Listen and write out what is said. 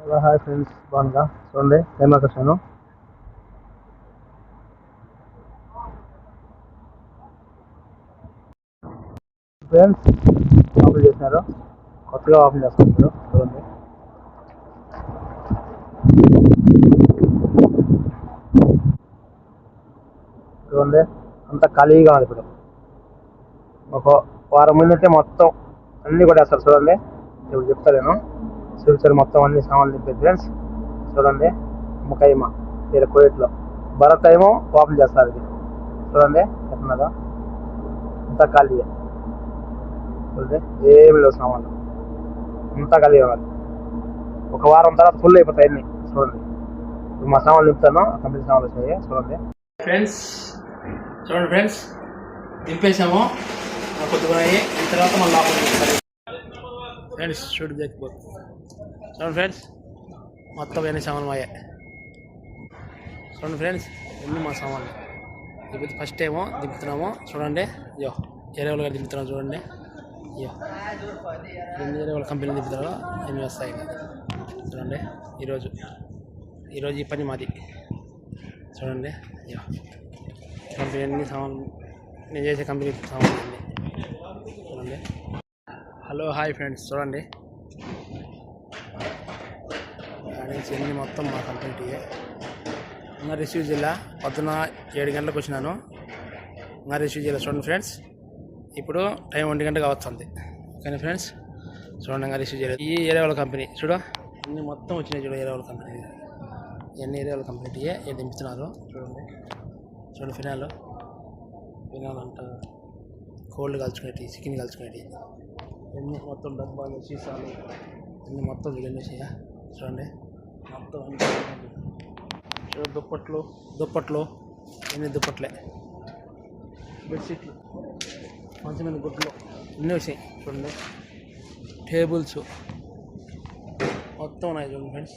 Hello hi friends బాగుందా చూడండి ఏమాకి friends open చేసినారు. కొత్తగా ఓపెన్ చేసుకుంటారు చూడండి. చూడండి అంత ఖాళీగా ఉంది ఇప్పుడు. ఒక వారం ముందంటే మొత్తం అన్నీ కూడా వేస్తారు చూడండి ఇప్పుడు చెప్తా నేను. చూసారు మొత్తం అన్ని సామాన్లు నింపే ఫ్రెండ్స్ చూడండి ముఖైమ ఇక్కడ కోయిట్లో. భరత్ ఏమో ఓపెన్ చేస్తారు ఇది. చూడండి ఎట్లున్నదో అంతా ఖాళీ చూడండి ఏమి లేవు సామాన్లు. అంతా ఖాళీ ఉన్నది. ఒక వారం తర్వాత ఫుల్ అయిపోతాయి అన్ని. చూడండి. ఇప్పుడు మా సామాన్లు నింపుతాను కంపెనీ సామాన్లు వచ్చాయి చూడండి. ఫ్రెండ్స్ చూడండి ఫ్రెండ్స్ నింపేసాము కొద్దిగా తర్వాత మళ్ళీ లోపలికి ఫ్రెండ్స్ షూట్ చేయకపోతే చూడండి ఫ్రెండ్స్? మొత్తం ఎన్ని సామాన్లు మాయే. చూడండి ఫ్రెండ్స్ ఎన్ని మా సామాన్లు. ఇప్పుడు ఫస్ట్ ఏమో దింపుతున్నాము చూడండి. అయ్యో ఏరే వాళ్ళు గారు దింపుతున్నాం చూడండి. అయ్యో ఎన్ని ఏరే వాళ్ళ కంపెనీ దింపుతున్నారో ఎన్ని వస్తాయి. చూడండి ఈరోజు ఈరోజు ఈ పని మాది. చూడండి అయ్యో కంపెనీ అన్ని సామాన్లు నేను చేసే కంపెనీ సామాన్లు చూడండి. హలో హాయ్ ఫ్రెండ్స్ చూడండి. నుంచి ఎన్ని మొత్తం మా కంపెనీ ఇంకా రిసీవ్ జిల్లా పొద్దున ఏడు గంటలకు వచ్చినాను. ఇంకా రిసీవ్ జిల్లా చూడండి ఫ్రెండ్స్. ఇప్పుడు టైం ఒంటి గంటగా కావస్తుంది కానీ ఫ్రెండ్స్? చూడండి ఇంకా రిసీవ్ చేయలేదు. ఈ ఏరియా వాళ్ళ కంపెనీ చూడు. అన్ని మొత్తం వచ్చినాయి చూడు ఏరియా వాళ్ళ కంపెనీ. ఎన్ని ఏరియా వాళ్ళ కంపెనీ ఏ దింపుతున్నారు. చూడండి. చూడండి ఫినాల్. ఫినాల్ అంట కోల్డ్ కలుచుకునేటి చికెన్ కలుచుకునేటి. ఎన్ని మొత్తం డబ్బాలు సీసాలు ఎన్ని మొత్తం ఇవన్నీ చేయ చూడండి. మొత్తం అన్ని దుప్పట్లు దుప్పట్లు ఎన్ని దుప్పట్లే. బెడ్షీట్లు మంచి మంది గుడ్లు అన్నీ వచ్చాయి. చూడండి. టేబుల్స్ మొత్తం ఉన్నాయి చూడండి ఫ్రెండ్స్.